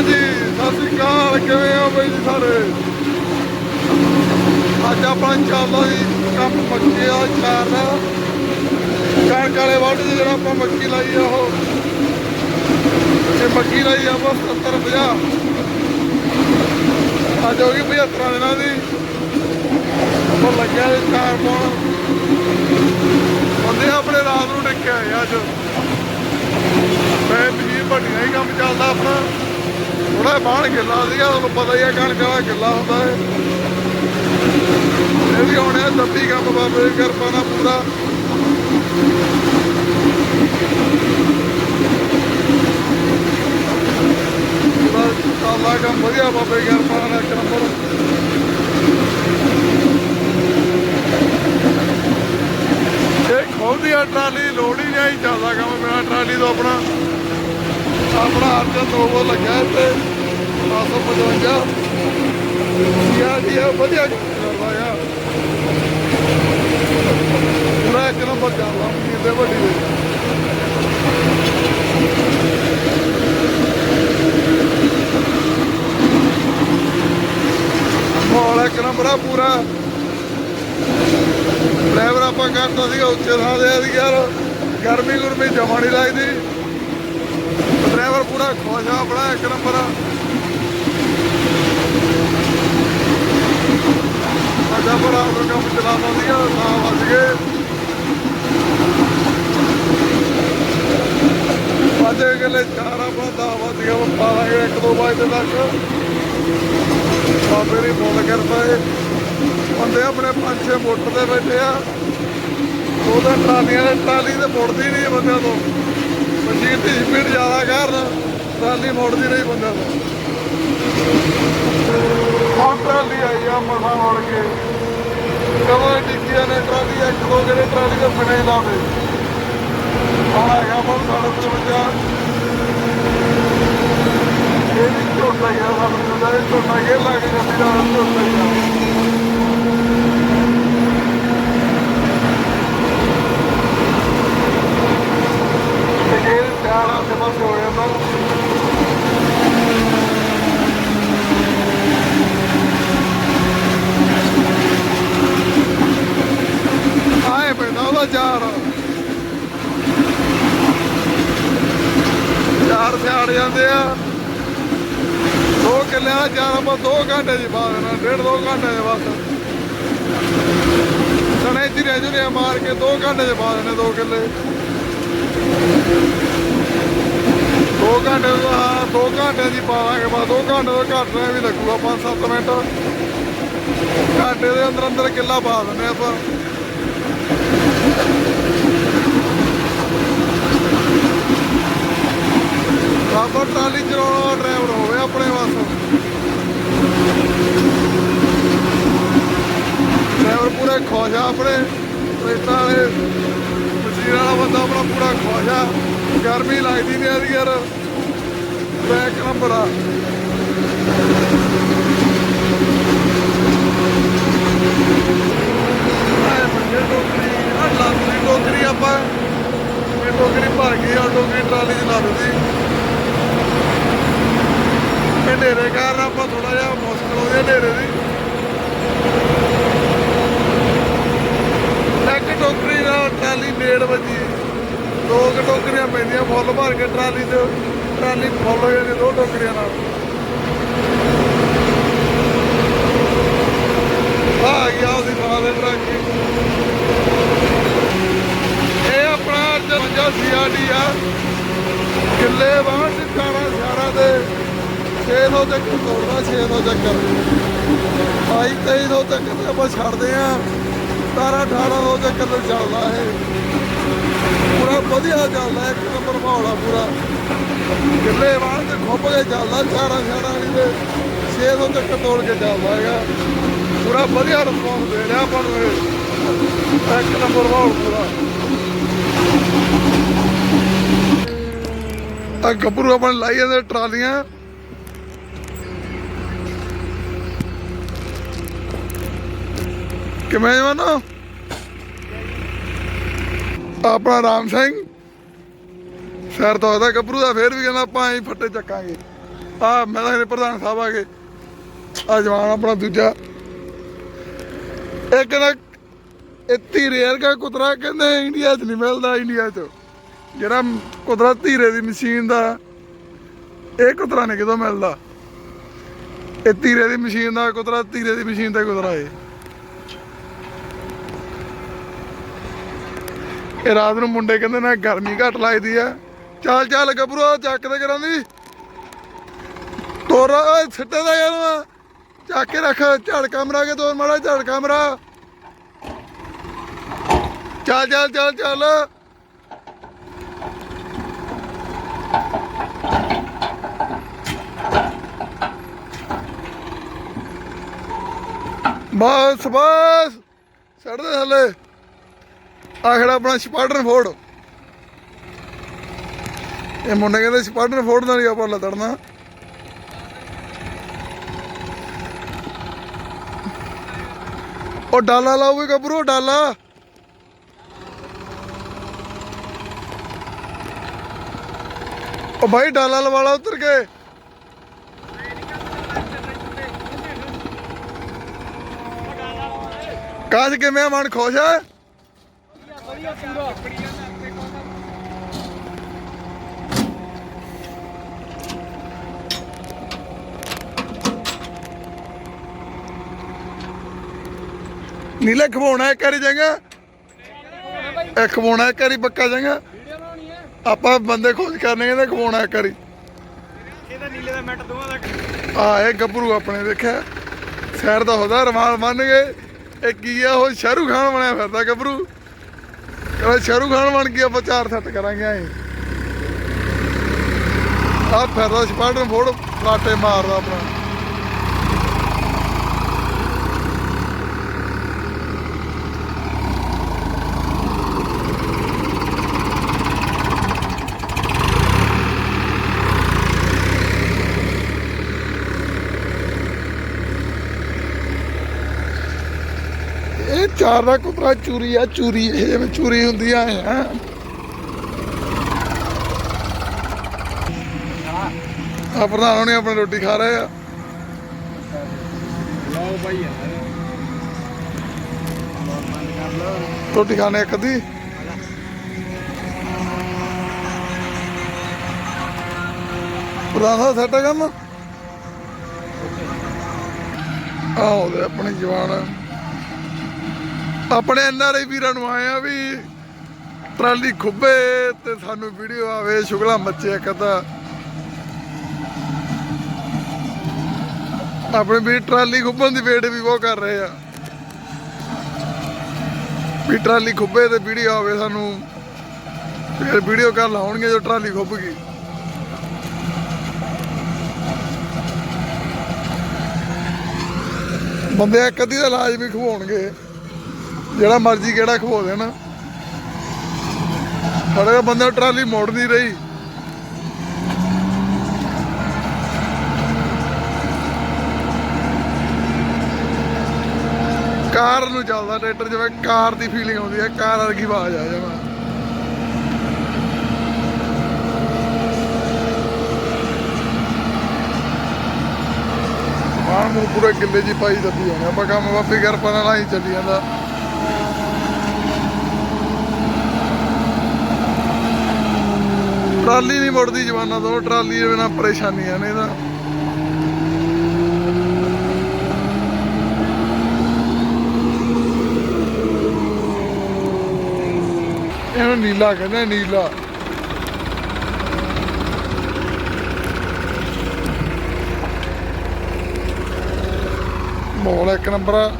ਹਾਂਜੀ, ਸਤਿ ਸ੍ਰੀ ਅਕਾਲ, ਕਿਵੇਂ ਹੋ ਬਈ ਜੀ ਸਾਰੇ? ਅੱਜ ਆਪਾਂ ਚੱਲਦਾ ਜੀ ਕੰਮ ਮੱਕੀ ਆ ਚਾਰ ਦਾ। ਕਣਕ ਵਾਲੇ ਵੱਢ ਜਿਹੜਾ ਆਪਾਂ ਮੱਕੀ ਲਾਈ ਆ ਉਹ। ਇਹ ਮੱਕੀ ਲਾਈ ਆ ਬਸ 70 50 ਅੱਜ ਹੋ ਗਈ 75 ਦਿਨਾਂ ਦੀ। ਉਹ ਲੱਗਿਆ ਚਾਰ ਪਾਉਣ। ਬੰਦੇ ਆਪਣੇ ਰਾਤ ਨੂੰ ਡਿੱਕੇ ਅੱਜ। ਮੈਂ ਮਜੀਦ ਭੱਟੀਆਂ ਹੀ ਕੰਮ ਚੱਲਦਾ ਆਪਣਾ। ਥੋੜਾ ਬਾਹਰ ਗਿੱਲਾ ਸੀਗਾ, ਤੁਹਾਨੂੰ ਪਤਾ ਹੀ ਹੈ ਕਣਕ ਵਾਲਾ ਗਿੱਲਾ ਹੁੰਦਾ ਹੈ ਇਹ ਵੀ ਹੁਣ ਇਹ ਦੱਬੀ ਕੰਮ ਬਾਬੇ ਦੀ ਕਿਰਪਾ ਨਾਲ ਪੂਰਾ। ਪੂਰਾ ਕੰਮ ਵਧੀਆ ਬਾਬੇ ਦੀ ਕਿਰਪਾ ਨਾਲ ਇੱਕ ਨੰਬਰ। ਇਹ ਖੋਲਦੀ ਆ ਟਰਾਲੀ, ਲੋੜ ਹੀ ਨਹੀਂ ਚੱਲਦਾ ਕੰਮ ਬਿਨਾ ਟਰਾਲੀ ਤੋਂ ਆਪਣਾ। ਆਪਣਾ ਅਰਜਨ ਨੋਵੋ ਲੱਗਾ ਇੱਥੇ 755 ਯਾ ਜੀ ਵਧੀਆ ਚੱਲਦਾ ਪੂਰਾ ਇੱਕ ਨੰਬਰ ਚੱਲਦਾ ਮਸ਼ੀਨ ਵੱਡੀ ਦੇ ਮਾਹੌਲ ਇੱਕ ਨੰਬਰ ਆ ਪੂਰਾ। ਡਰਾਈਵਰ ਆਪਾਂ ਕਰਦਾ ਸੀਗਾ ਉੱਚੇ ਥਾਂ ਦੇ ਯਾਰ। ਗਰਮੀ ਗੁਰਮੀ ਜਮਾ ਨਹੀਂ ਲੱਗਦੀ। ਡਰਾਈਵਰ ਪੂਰਾ ਖੁਸ਼ ਆ ਆਪਣਾ ਇੱਕ ਨੰਬਰ। ਆ ਸਾਡਾ ਬੜਾ ਉਹ ਕੰਮ ਚਲਾਉਂਦਾ ਸੀਗਾ, ਤਾਂ ਵੱਜ ਗਏ। ਵੱਜ ਗਏ ਚਾਰ ਆਪਣਾ ਦਾ ਵੱਜ ਗਿਆ ਪਾਵਾਂਗੇ ਇੱਕ ਦੋ ਵਜੇ ਤੱਕ ਬਾਬੇ ਦੀ ਫੋਨ ਕਰਦਾ ਏ। ਬੰਦੇ ਆਪਣੇ ਪੰਜ ਛੇ ਮੋਟਰ ਤੇ ਬੈਠੇ ਆ। ਉਹਦਾ ਟਰਾਲੀਆਂ ਦੇ ਟਰਾਲੀ ਤੇ ਮੁੜਦੀ ਨਹੀਂ ਬੰਦਿਆਂ ਤੋਂ। ਮਸ਼ੀਨ ਦੀ ਸਪੀਡ ਜ਼ਿਆਦਾ ਕਾਰਨ ਟਰਾਲੀ ਮੁੜਦੀ ਨਹੀਂ ਬੰਦਿਆਂ ਤੋਂ ਹੁਣ ਟਰਾਲੀ ਆਈ ਆ ਮਸਾਂ ਮੁੜ ਕੇ। ਕਦੋਂ ਟਿੱਕੀਆਂ ਨੇ, ਟਰਾਲੀ ਇੱਕ ਦੋ ਜਿਹੜੇ ਟਰਾਲੀ ਦੇ ਬਿਨਾਂ ਹੀ ਲਾਵੇ ਹੁਣ ਹੈਗਾ ਬਹੁਤ ਸਾਡਾ ਤੇ ਬੱਚਾ। ਇਹ ਵੀ ਝੋਟਾ ਹੀ ਆ, ਸਾਨੂੰ ਦਾ ਝੋਟਾ ਇਹ ਲੱਗ ਜਾਂਦੀ ਦਾ ਝੋਟਾ ਹੀ ਆ ਤੇ ਇਹ ਸਿਆਲ ਆਸੇ ਪਾਸੇ ਹੋ ਜਾਂਦਾ ਆਏ ਪੈਂਦਾ ਉਹਦਾ ਚਾਰ ਚਾਰ ਸਿਆੜ ਜਾਂਦੇ ਆ ਦੋ ਕਿੱਲਿਆਂ ਦਾ ਚਾਰ ਦੋ ਘੰਟੇ ਦੀ ਬਾਅਦ ਦੇਣਾ ਡੇਢ ਦੋ ਘੰਟੇ ਦੇ ਬਸ। ਸਣੇ ਜਿਰੇ ਜੁਰੇ ਮਾਰ ਕੇ, ਦੋ ਘੰਟੇ ਦੇ ਬਾਅਦ ਨੇ ਦੋ ਕਿੱਲੇ। ਦੋ ਘੰਟੇ ਤੋਂ ਹਾਂ ਘੰਟੇ ਦੀ ਪਾਵਾਂਗੇ ਬਸ, ਦੋ ਘੰਟੇ ਤੋਂ ਘੱਟ ਨੇ ਵੀ ਲੱਗੂਗਾ 5-7 ਮਿੰਟ। ਘੰਟੇ ਦੇ ਅੰਦਰ ਅੰਦਰ ਕਿੱਲਾ ਪਾ ਦਿੰਦੇ ਆਪਾਂ। ਬਾਬਾ ਟਾਲੀ ਚਲਾਉਣਾ ਡਰਾਈਵਰ ਹੋਵੇ ਆਪਣੇ ਵਾਸ ਡਰਾਈਵਰ ਪੂਰੇ ਖੁਸ਼ ਆ ਆਪਣੇ। ਰੇਟਾਂ ਵਾਲੇ ਮਸ਼ੀਨ ਵਾਲਾ ਬੰਦਾ ਆਪਣਾ ਪੂਰਾ ਖੁਸ਼ ਆ। ਗਰਮੀ ਲੱਗਦੀ ਨਹੀਂ ਇਹਦੀ ਯਾਰ। ਬੈਕ ਨੰਬਰ ਆ ਟੋਕਰੀ ਟੋਕਰੀ ਆਪਾਂ। ਇਹ ਟੋਕਰੀ ਭਰ ਗਈ ਆ ਟੋਕਰੀ ਟਰਾਲੀ ਚ ਲਾ ਦਿੱਤੀ। ਹਨੇਰੇ ਕਾਰਨ ਆਪਾਂ ਥੋੜਾ ਜਿਹਾ ਮੁਸ਼ਕਲ ਹੋ ਗਿਆ ਹਨੇਰੇ ਦੀ। ਇੱਕ ਟੋਕਰੀ ਨਾਲ ਟਰਾਲੀ ਨੇੜ ਵੱਜੀ, ਦੋ ਕੁ ਟੋਕਰੀਆਂ ਪੈਂਦੀਆਂ ਫੁੱਲ ਭਰ ਕੇ ਟਰਾਲੀ 'ਚ ਟਰਾਲੀ ਫੁੱਲ ਹੋ ਜਾਂਦੀ ਦੋ ਟੋਕਰੀਆਂ ਨਾਲ। ਆ ਗਿਆ ਉਹਦੀ ਥਾਂ ਦੇ ਇਹ ਆਪਣਾ ਜੰਜਾ ਸੀਆਰਡੀ ਆ। ਕਿੱਲੇ ਬਾਹਰ 600 ਤੱਕ ਤੋੜਦਾ 600 ਚੱਕਰ ਭਾਈ 2300 ਤੱਕ ਤੇ ਆਪਾਂ ਛੱਡਦੇ ਆ। 17 1800 ਚੱਕਰ ਤੇ ਚੱਲਦਾ ਇਹ। ਪੂਰਾ ਵਧੀਆ ਚੱਲਦਾ, ਇੱਕ ਨੰਬਰ ਮਾਹੌਲ ਪੂਰਾ। ਕਿੱਲੇ ਬਾਹਰ ਤੇ ਖੁੱਪ ਕੇ ਚੱਲਦਾ ਚਾਰਾਂ ਛਾੜਾਂ ਵਾਲੀ 600 ਤੱਕ ਤੋੜ ਕੇ ਚੱਲਦਾ ਹੈਗਾ। ਪੂਰਾ ਵਧੀਆ ਰਿਸਪੌਂਸ ਦੇ ਰਿਹਾ ਆਪਾਂ ਨੂੰ ਇੱਕ ਨੰਬਰ ਮਾਹੌਲ ਪੂਰਾ। ਆ ਗੱਭਰੂ ਆਪਣੇ ਲਾਈ ਜਾਂਦੇ ਟਰਾਲੀਆਂ। ਕਿਵੇਂ ਜਵਾਨੋ ਆਪਣਾ ਰਾਮ ਸਿੰਘ। ਸਿਰ ਤੋਂ ਉਹਦਾ ਗੱਭਰੂ ਦਾ ਫੇਰ ਵੀ ਕਹਿੰਦਾ ਆਪਾਂ ਐਂ ਫੱਟੇ ਚੱਕਾਂਗੇ। ਆ ਮੈਂ ਤਾਂ ਪ੍ਰਧਾਨ ਸਾਹਿਬ ਆ ਗਏ ਆ ਜਵਾਨ ਆਪਣਾ ਦੂਜਾ। ਇੱਕ ਨਾ ਇਹ ਧੀਰੇ ਵਰਗਾ ਕੁਤਰਾ ਕਹਿੰਦੇ ਇੰਡੀਆ 'ਚ ਨਹੀਂ ਮਿਲਦਾ ਇੰਡੀਆ 'ਚ। ਜਿਹੜਾ ਕੁਤਰਾ ਧੀਰੇ ਦੀ ਮਸ਼ੀਨ ਦਾ, ਇਹ ਕੁਤਰਾ ਨਹੀਂ ਕਿਦੋਂ ਮਿਲਦਾ। ਇਹ ਧੀਰੇ ਦੀ ਮਸ਼ੀਨ ਦਾ ਕੁਤਰਾ, ਧੀਰੇ ਦੀ ਮਸ਼ੀਨ ਦਾ ਕੁਤਰਾ ਏ ਇਹ ਰਾਤ ਨੂੰ ਮੁੰਡੇ ਕਹਿੰਦੇ ਨਾ ਗਰਮੀ ਘੱਟ ਲੱਗਦੀ ਆ। ਚੱਲ ਚੱਲ ਗੱਭਰੂ ਚੱਕ ਦੇ ਕਰਾਂ ਦੀ। ਤੋਰਾ ਸਿੱਟੇ ਦਾ ਯਾਰ ਚੱਕ ਕੇ ਰੱਖ, ਝੜ ਕਮਰਾ ਕੇ ਤੋਰ, ਮਾੜਾ ਝੜ ਕਮਰਾ। ਚੱਲ ਚੱਲ ਚੱਲ ਚੱਲ। ਬਸ ਬਸ। ਛੱਡ ਦੇ ਥੱਲੇ ਆਖੜਾ ਆਪਣਾ ਸਪਾਡਰਨ ਫੋੜ ਇਹ ਮੁੰਡੇ ਕਹਿੰਦੇ ਸਪਾਡਰਨ ਫੋੜ ਨਾਲ ਹੀ ਆਪਾਂ ਲੜਨਾ ਉਹ ਡਾਲਾ ਲਾਓਗੇ ਗੱਭਰੂ ਡਾਲਾ। ਉਹ ਭਾਈ ਡਾਲਾ ਲਵਾ ਲਾ ਉਤਰ ਕੇ। ਕਾਜ ਕਿਵੇਂ ਮਨ ਖੁਸ਼ ਹੈ ਨੀਲੇ ਖਵਾਉਣਾ ਇੱਕ ਵਾਰੀ ਜਾਂਗਾ। ਇਹ ਖਵਾਉਣਾ ਇੱਕ ਵਾਰੀ ਪੱਕਾ ਜਾਂਗਾ। ਆਪਾਂ ਬੰਦੇ ਖੋਜ ਕਰਨੇ ਕਹਿੰਦੇ ਖਵਾਉਣਾ ਇੱਕ ਵਾਰੀ। ਇਹਦਾ ਨੀਲੇ ਦਾ ਮਿੰਟ ਦੋਵਾਂ ਦਾ ਆ ਇਹ ਗੱਭਰੂ ਆਪਣੇ ਦੇਖਿਆ। ਸ਼ਹਿਰ ਦਾ ਹੁੰਦਾ ਰਮਾਨ ਮੰਨ ਗਏ। ਇਹ ਕੀ ਆ ਉਹ ਸ਼ਾਹਰੂਖ ਖਾਨ ਬਣਿਆ ਫਿਰਦਾ ਗੱਭਰੂ। ਕਹਿੰਦਾ ਸ਼ਾਹਰੂਖ ਖਾਨ ਬਣ ਕੇ ਆਪਾਂ ਚਾਰ ਸੈੱਟ ਕਰਾਂਗੇ ਐ। ਆ ਫਿਰਦਾ ਸਪਾਡਨ ਫੋੜ, ਲਾਟੇ ਮਾਰਦਾ ਆਪਣਾ ਇਹ ਚਾਰ ਦਾ ਕੁਤਰਾ ਚੂਰੀ ਆ ਚੂਰੀ ਇਹ ਜਿਵੇਂ ਚੂਰੀ ਹੁੰਦੀ ਆ ਐਂ ਆ ਪ੍ਰਧਾਨ ਹੋਣੀ ਆਪਣੀ ਰੋਟੀ ਖਾ ਰਹੇ ਆ। ਲਓ ਬਾਈ ਰੋਟੀ ਖਾਣੇ ਇੱਕ ਅੱਧੀ। ਪ੍ਰਧਾਨ ਸਾਹਿਬ ਸੈਟ ਕੰਮ? ਆਹ ਉਹਦੇ ਆਪਣੇ ਜਵਾਨ ਆਪਣੇ ਐਨਆਰਆਈ ਵੀਰਾਂ ਨੂੰ ਆਏ ਆ ਵੀ ਟਰਾਲੀ ਖੁੱਬੇ ਤੇ ਸਾਨੂੰ ਵੀਡੀਓ ਆਵੇ, ਸ਼ੁਗਲਾ ਮੱਚੇ ਕਦਾ। ਅੱਧਾ ਆਪਣੇ ਵੀ ਟਰਾਲੀ ਖੁੱਬਣ ਦੀ ਵੇਟ ਵੀ ਬਹੁਤ ਕਰ ਰਹੇ ਆ। ਵੀ ਟਰਾਲੀ ਖੁੱਬੇ ਤੇ ਵੀਡੀਓ ਆਵੇ ਸਾਨੂੰ, ਫਿਰ ਵੀਡੀਓ ਕਾਲ ਲਾਉਣਗੇ ਜੋ ਟਰਾਲੀ ਖੁੱਬ ਗਈ ਬੰਦੇ ਇੱਕ ਅੱਧੀ ਦਾ ਇਲਾਜ ਵੀ ਖਵਾਉਣਗੇ। ਜਿਹੜਾ ਮਰਜ਼ੀ ਕਿਹੜਾ ਖੋ ਦੇਣਾ। ਸਾਡੇ ਬੰਦੇ ਟਰਾਲੀ ਮੋੜ ਨਹੀਂ ਰਹੀ। ਕਾਰ ਨੂੰ ਚੱਲਦਾ ਟਰੈਕਟਰ, ਜਿਵੇਂ ਕਾਰ ਦੀ ਫੀਲਿੰਗ ਆਉਂਦੀ ਹੈ, ਕਾਰ ਵਰਗੀ ਆਵਾਜ਼ ਆ ਜਾਵਾ। ਮਾਨ ਨੂੰ ਪੂਰੇ ਗਿੱਲੇ ਜੀ ਪਾਈ ਦੱਬੀ ਜਾਂਦੇ ਆਪਾਂ ਕੰਮ ਵਾਪੀ ਕਰ ਪਾ ਨਾਲ ਹੀ ਚੱਲੀ ਜਾਂਦਾ। ਟਰਾਲੀ ਨਹੀਂ ਮੁੜਦੀ ਜਵਾਨਾਂ ਤੋਂ, ਟਰਾਲੀ ਦੇ ਬਿਨਾ ਪਰੇਸ਼ਾਨੀਆਂ ਨੇ ਇਹਦਾ। ਇਹਨੂੰ ਨੀਲਾ ਕਹਿੰਦੇ ਨੀਲਾ। ਮੋਲ ਇੱਕ ਨੰਬਰ ਆ।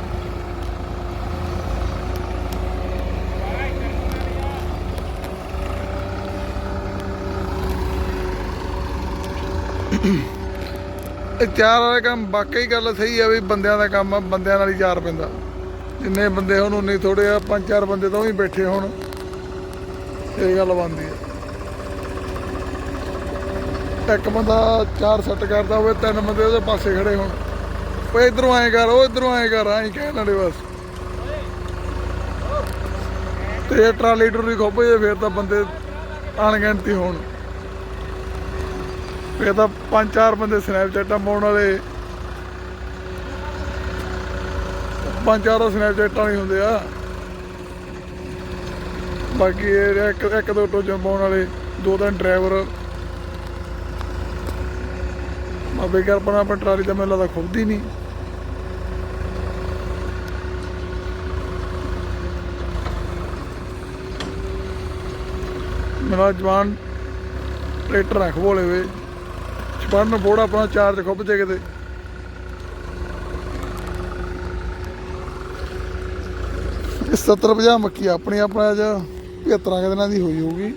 ਇਹ ਚਾਰ ਵਾਲੇ ਕੰਮ ਵਾਕਈ ਗੱਲ ਸਹੀ ਆ ਵੀ ਬੰਦਿਆਂ ਦਾ ਕੰਮ ਆ, ਬੰਦਿਆਂ ਨਾਲ ਹੀ ਚਾਰ ਪੈਂਦਾ। ਜਿੰਨੇ ਬੰਦੇ ਹੋਣ, ਉਨੇ ਥੋੜੇ ਆ, ਪੰਜ ਚਾਰ ਬੰਦੇ ਤਾਂ ਵੀ ਬੈਠੇ ਹੋਣ। ਇਹ ਗੱਲ ਬਣਦੀ ਹੈ ਇੱਕ ਬੰਦਾ ਚਾਰ ਸੈੱਟ ਕਰਦਾ ਹੋਵੇ, ਤਿੰਨ ਬੰਦੇ ਉਹਦੇ ਪਾਸੇ ਖੜੇ ਹੋਣ। ਓਏ ਇਧਰੋਂ ਆਏ ਕਰ, ਉਹ ਇਧਰੋਂ ਆਏ ਕਰ ਆਈ ਕਹਿਣ ਵਾਲੇ ਬਸ। ਤੇ ਟਰਾਲੀ ਟੁਰੀ ਖੋਪੇ ਜੇ, ਫੇਰ ਤਾਂ ਬੰਦੇ ਅਣਗਿਣਤੀ ਹੋਣ। ਇਹ ਤਾਂ ਪੰਜ ਚਾਰ ਬੰਦੇ ਸਨੈਪਚੈਟਾਂ ਪਾਉਣ ਵਾਲੇ। ਪੰਜ ਚਾਰ ਸਨੈਪਚੈਟਾਂ ਨਹੀਂ ਹੁੰਦੇ ਆ। ਬਾਕੀ ਇਹ ਇੱਕ ਇੱਕ ਦੋ ਟੋਜਾਂ ਪਾਉਣ ਵਾਲੇ, ਦੋ ਤਿੰਨ ਡਰਾਈਵਰ ਮਾਬੇ ਕਰ ਪਣਾ ਆਪਣੀ ਟਰਾਲੀ ਤਾਂ ਮੈਨੂੰ ਲੱਗਦਾ ਖੁੱਬਦੀ ਨਹੀਂ। ਮੇਰਾ ਜਵਾਨ ਟਰੈਕਟਰ ਰੱਖ ਬੋਲੇ ਵੇ ਸਪਰਨ ਬੋੜਾ ਆਪਣਾ ਚਾਰਜ ਖੁੱਬ ਜੇ ਕਿਤੇ। ਇਹ 70 50 ਮੱਕੀ ਆਪਣੀ ਆਪਣਾ ਅੱਜ 75 ਕੁ ਦਿਨਾਂ ਦੀ ਹੋਈ ਹੋਊਗੀ।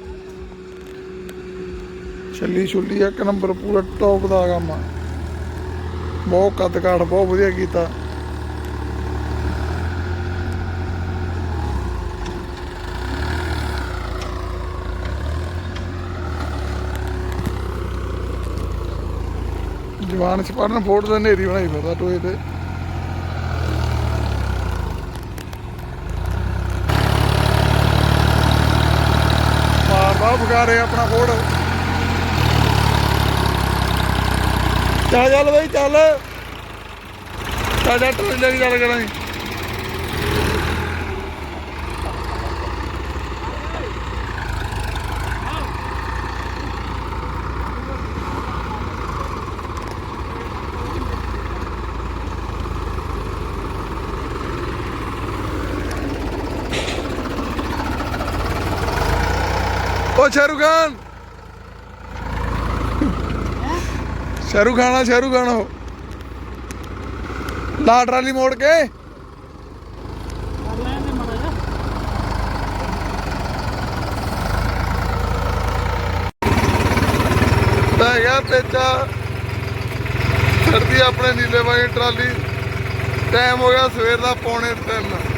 ਛੱਲੀ ਛੁੱਲੀ ਇੱਕ ਨੰਬਰ ਪੂਰਾ ਟੌਪ ਦਾ ਕੰਮ ਆ। ਬਹੁਤ ਕੱਦ ਕਾਠ ਬਹੁਤ ਵਧੀਆ ਕੀਤਾ। ਜਵਾਨ ਸਪਰਨ ਫੋਟ ਦਾ ਨੇਰੀ ਬਣਾਈ ਫਿਰਦਾ ਟੋਏ ਤੇ। ਮਾਰ ਬਾਹ ਬਗਾਰੇ ਆਪਣਾ ਫੋੜ ਚੱਲ ਚੱਲ ਬਈ, ਚੱਲ। ਚੱਲ ਟੋਏ ਲੈ ਕੇ ਕਰਾਂਗੇ ਓ ਸ਼ਾਹਰੁਖ ਖਾਨ। ਸ਼ਾਹਰੁਖ ਖਾਨ ਆ, ਸ਼ਾਹਰੁਖ ਖਾਨ ਉਹ। ਲਾ ਟਰਾਲੀ ਮੋੜ ਕੇ। ਤਾਂ ਯਾ ਪੇਚਾ। ਛੱਡਦੀ ਆਪਣੇ ਨੀਲੇ ਵਾਲੀ ਟਰਾਲੀ। ਟਾਈਮ ਹੋ ਗਿਆ ਸਵੇਰ ਦਾ ਪੌਣੇ 3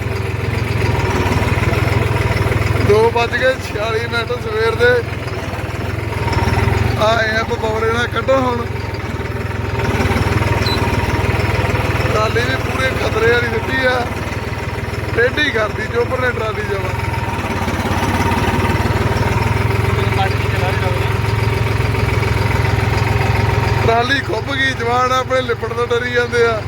ਦੋ ਵੱਜ ਗਏ 46 ਮਿੰਟ ਸਵੇਰ ਦੇ। ਆ ਐਪ ਬਬੌਰੇ ਨਾਲ ਕੱਢੋ ਹੁਣ। ਟਰਾਲੀ ਵੀ ਪੂਰੇ ਖਤਰੇ ਵਾਲੀ ਦਿੱਤੀ ਆ। ਟੇਢੀ ਕਰਦੀ ਚੋਪਰ ਨੇ ਟਰਾਲੀ ਜਵਾ। ਟਰਾਲੀ ਖੁੱਭ ਗਈ, ਜਵਾਨ ਆਪਣੇ ਲਿਪੜ ਤੋਂ ਡਰੀ ਜਾਂਦੇ ਆ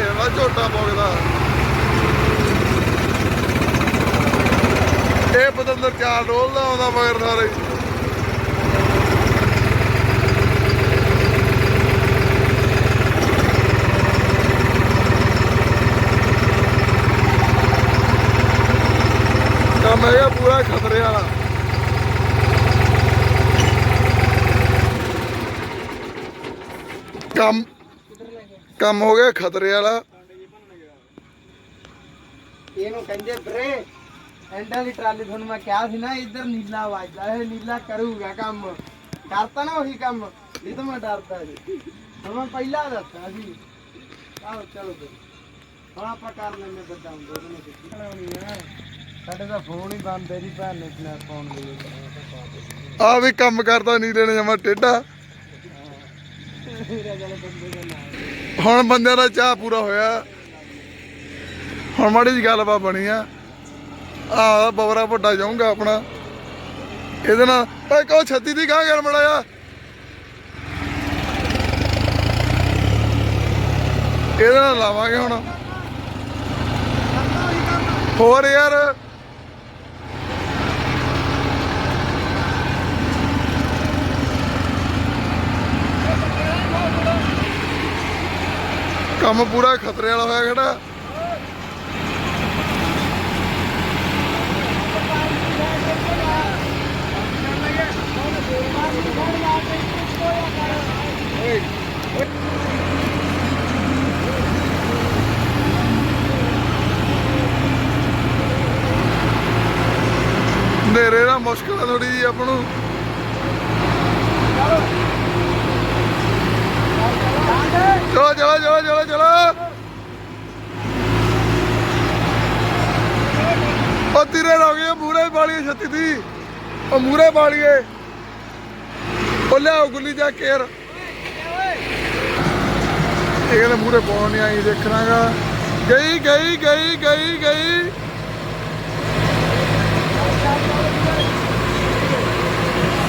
ਯਾਰ ਝੋਟਾ ਪੋਗਦਾ ਇਹ ਪਤੰਦਰ ਚਾਰ ਡੋਲਦਾ ਆਉਂਦਾ ਮਗਰ ਸਾਰੇ ਕੰਮ ਹੈਗਾ ਪੂਰਾ ਖਤਰੇ ਵਾਲਾ। ਕੰਮ ਕੰਮ ਹੋ ਗਿਆ ਖਤਰੇ ਵਾਲਾ। ਇਹਨੂੰ ਕਹਿੰਦੇ ਵੀਰੇ ਐਂਡਾਂ ਦੀ ਟਰਾਲੀ ਤੁਹਾਨੂੰ ਮੈਂ ਕਿਹਾ ਸੀ ਨਾ, ਇੱਧਰ ਨੀਲਾ ਵੱਜਦਾ, ਇਹ ਨੀਲਾ ਕਰੂਗਾ ਕੰਮ। ਕਰਤਾ ਨਾ ਉਹੀ ਕੰਮ। ਇਹ ਤਾਂ ਮੈਂ ਡਰਦਾ ਸੀ ਹੁਣ ਮੈਂ ਪਹਿਲਾਂ ਦੱਸਿਆ ਸੀ। ਆਹੋ, ਚਲੋ ਫਿਰ। ਹੁਣ ਆਪਾਂ ਕਰ ਲੈਂਦੇ ਬੱਦਾ ਦੋ ਦਿਨ ਸਿੱਖਣਾ ਨਹੀਂ ਆ ਸਾਡੇ ਤਾਂ ਫੋਨ ਹੀ ਬੰਦ ਹੈ ਜੀ, ਭੈਣ ਨੇ ਸਨੈਪ ਪਾਉਣ ਲਈ ਆ ਵੀ ਕੰਮ ਕਰਦਾ ਨਹੀਂ ਦੇਣੇ ਜਮਾ ਟੇਢਾ। ਮੇਰਾ ਬੰਦੇ ਹੁਣ ਬੰਦਿਆਂ ਦਾ ਚਾਹ ਪੂਰਾ ਹੋਇਆ। ਹੁਣ ਮਾੜੀ ਜੀ ਗੱਲਬਾਤ ਬਣੀ ਆ। ਆ ਬਵਰਾ ਵੱਡਾ ਜਾਊਂਗਾ ਆਪਣਾ। ਇਹਦੇ ਨਾਲ ਓਏ ਕੋ ਛੱਤੀ ਦੀ ਗਾਂ ਗੱਲ ਮੜਾਇਆ ਇਹਦੇ ਨਾਲ ਲਾਵਾਂਗੇ ਹੁਣ। ਹੋਰ ਯਾਰ। ਕੰਮ ਪੂਰਾ ਖਤਰੇ ਵਾਲਾ ਹੋਇਆ ਖੜਾ। ਨੇਰੇ ਦਾ ਮੁਸ਼ਕਲ ਆ ਥੋੜੀ ਜੀ ਆਪਾਂ ਨੂੰ। ਚਲੋ ਚਲੋ ਚਲੋ ਚਲੋ ਚਲੋ। ਉਹ ਤੀਰੇ ਹੋ ਗਏ ਮੂਰੇ ਬਾਲੀਏ ਛੱਤੀ ਦੀ ਉਹ ਮੂਰੇ ਬਾਲੀਏ ਉਹ ਲਿਆਓ ਗੁੱਲੀ ਜਾ ਕੇਰ। ਇਹ ਕਹਿੰਦੇ ਮੂਰੇ ਪਾਉਣ ਨਹੀਂ ਆਈ, ਦੇਖਣਾਗਾ। ਗਈ ਗਈ ਗਈ ਗਈ ਗਈ।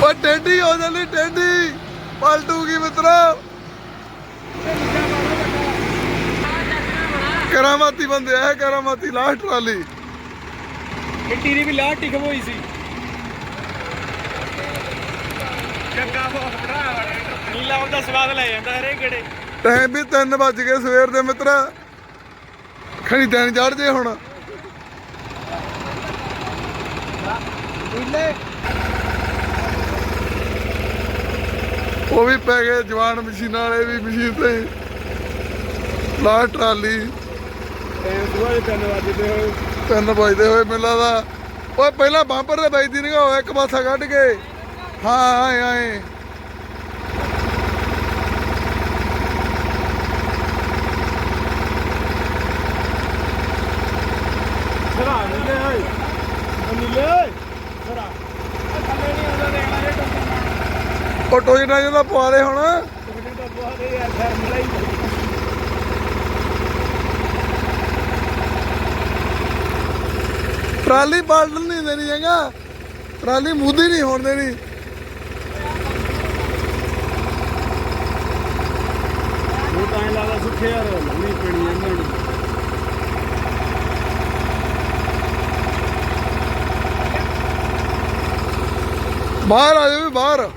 ਉਹ ਟੈਂਡੀ ਹੋ ਜਾਂਦੀ ਟੈਂਡੀ ਪਲਟੂਗੀ ਮਿੱਤਰੋ। ਕਰਾਮਾਤੀ ਬੰਦੇ ਆ, ਕਰਾਮਾਤੀ ਲਾਸਟ ਟਰਾਲੀ। ਮਿੱਟੀ ਦੀ ਵੀ ਲਾਹ ਟਿਕ ਹੋਈ ਸੀ। ਚੰਗਾ ਬਹੁਤ ਬੜਾ ਨੀਲਾ ਉਹਦਾ ਸਵਾਦ ਲੈ ਜਾਂਦਾ ਹਰੇ ਗੇੜੇ। ਟਾਈਮ ਵੀ 3 ਵੱਜ ਗਏ ਸਵੇਰ ਦੇ ਮਿੱਤਰਾ। ਖਣੀ ਦਿਨ ਚੜ ਜੇ ਹੁਣ। ਉਹ ਵੀ ਪੈ ਗਏ ਜਵਾਨ ਮਸ਼ੀਨਾਂ ਵਾਲੇ ਵੀ ਮਸ਼ੀਨ ਤੇ। Last trolley. ਟਾਈਮ ਸੁਬਾਹ ਦੇ 3 ਵਜੇ ਤੇ ਹੋਏ 3 ਵਜਦੇ ਹੋਏ ਮੈਨੂੰ ਲੱਗਦਾ। ਓਏ ਪਹਿਲਾਂ ਬੰਪਰ ਤੇ ਵੱਜਦੀ ਨਹੀਂ ਹੋਇਆ ਇੱਕ ਪਾਸਾ ਕੱਢ ਕੇ। ਹਾਂ ਆਏ ਆਏ। ਸਰਾ ਨੀਲੇ ਓਏ। ਉਹ ਨੀਲੇ ਓਏ। ਸਰਾ। ਥੱਲੇ ਨਹੀਂ ਆਉਂਦਾ ਦੇਖ ਲੈ ਟੁੱਟ ਉਹ ਟੋਈ ਨਾ ਜਿਹਦਾ ਪਵਾ ਦੇ ਹੁਣ। ਟੁੱਟ ਬਹੁਤ ਹੀ ਯਾਰ ਫੈਰ ਮਿਲਾਈ। ਟਰਾਲੀ ਪਲਟ ਨਹੀਂ ਦੇਣੀ ਹੈਗਾ। ਟਰਾਲੀ ਮੁੱਦੀ ਨਹੀਂ ਹੋਣ ਦੇਣੀ। ਉਹ ਤਾਂ ਐਂ ਲੱਗਦਾ ਸੁੱਖੇ ਯਾਰ ਲਾਉਣੀ ਪੈਣੀ ਇਹਨਾਂ ਨੂੰ ਬਾਹਰ ਆ ਜਾਓ ਵੀ ਬਾਹਰ।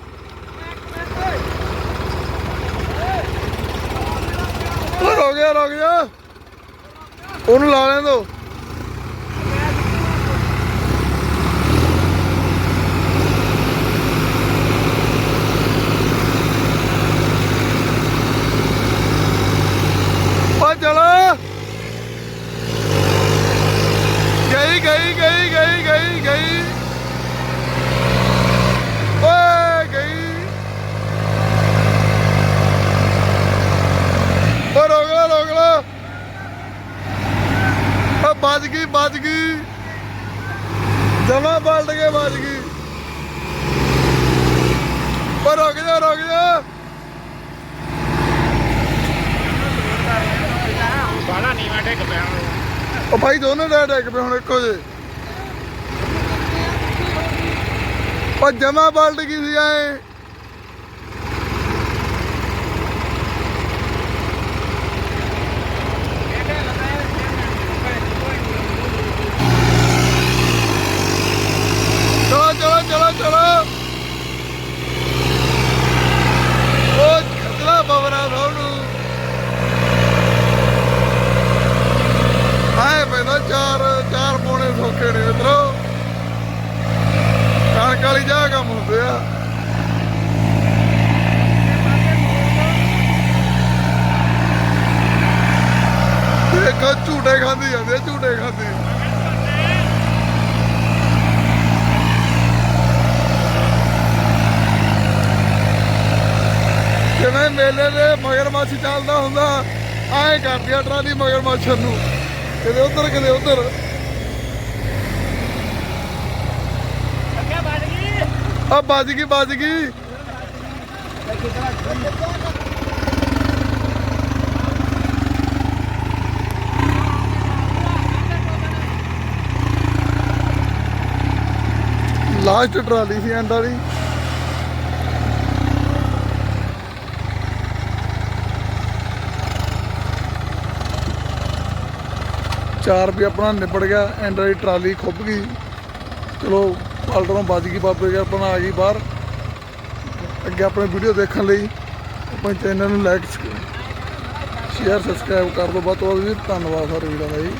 ਰੁਕ ਗਿਆ ਰੁਕ ਜਾ ਉਹਨੂੰ ਲਾ ਲੈਣ ਦੋ ਉਹ ਚਲੋ ਗਈ ਗਈ ਗਈ ਗਈ ਗਈ ਗਈ ਓਏ ਗਈ ਓ ਰੋਕ ਲਾ ਰੋਕ ਲਾ ਓ ਵੱਜ ਗਈ ਵੱਜ ਗਈ ਜਮਾ ਪਲਟ ਕੇ ਵੱਜ ਗਈ ਓ ਰੁਕ ਜਾ ਰੁਕ ਜਾ ਬਾਲਾ ਪਿਆ ਓ ਭਾਈ ਦੋਨੋਂ ਦਾ ਡੈਕ ਪਏ ਹੁਣ ਇੱਕੋ ਜੇ ਓ ਜਮਾ ਪਲਟ ਗਈ ਸੀ ਐ। ਚਲੋ ਚਲੋ ਚਲੋ ਚਲੋ। ਉਹ ਖਤਰਾ ਬਵਰਾ ਨੂੰ ਆਏ ਚਾਰ ਚਾਰ ਪੌਣੇ ਸੌਖੇ ਨੇ ਮਿੱਤਰੋ। ਕਣਕ ਵਾਲੀ ਜਾ ਕੰਮ ਹੁੰਦੇ ਆ। ਦੇਖੋ, ਝੂਟੇ ਖਾਂਦੀ ਜਾਂਦੇ ਝੂਟੇ ਖਾਂਦੀ। ਜਿਵੇਂ ਮੇਲੇ ਦੇ ਮਗਰਮੱਛ ਚੱਲਦਾ ਹੁੰਦਾ, ਐਂ ਕਰਦੀ ਆ ਟਰਾਲੀ ਮਗਰਮੱਛ ਨੂੰ। ਕਿਤੇ ਉਧਰ ਕਿਤੇ ਉਧਰ। ਆ ਵੱਜ ਗਈ ਵੱਜ ਗਈ। ਲਾਸਟ ਟਰਾਲੀ ਸੀ ਐਂਡ ਵਾਲੀ। ਚਾਰ ਵੀ ਆਪਣਾ ਨਿਬੜ ਗਿਆ ਐਂਡ ਵਾਲੀ ਟਰਾਲੀ ਖੁੱਭ ਗਈ। ਚਲੋ ਪਲਟੋਂ ਵੱਜ ਗਈ, ਬਾਬੇ ਕੇ ਆਪਣਾ ਆ ਗਈ ਬਾਹਰ। ਅੱਗੇ ਆਪਣੇ ਵੀਡੀਓ ਦੇਖਣ ਲਈ ਆਪਣੇ ਚੈਨਲ ਨੂੰ ਲਾਈਕ ਸ਼ੇਅਰ ਸਬਸਕ੍ਰਾਈਬ ਕਰ ਦਿਓ। ਬਹੁਤ ਬਹੁਤ ਜੀ ਧੰਨਵਾਦ ਸਾਰੇ ਵੀਰਾਂ ਦਾ ਜੀ।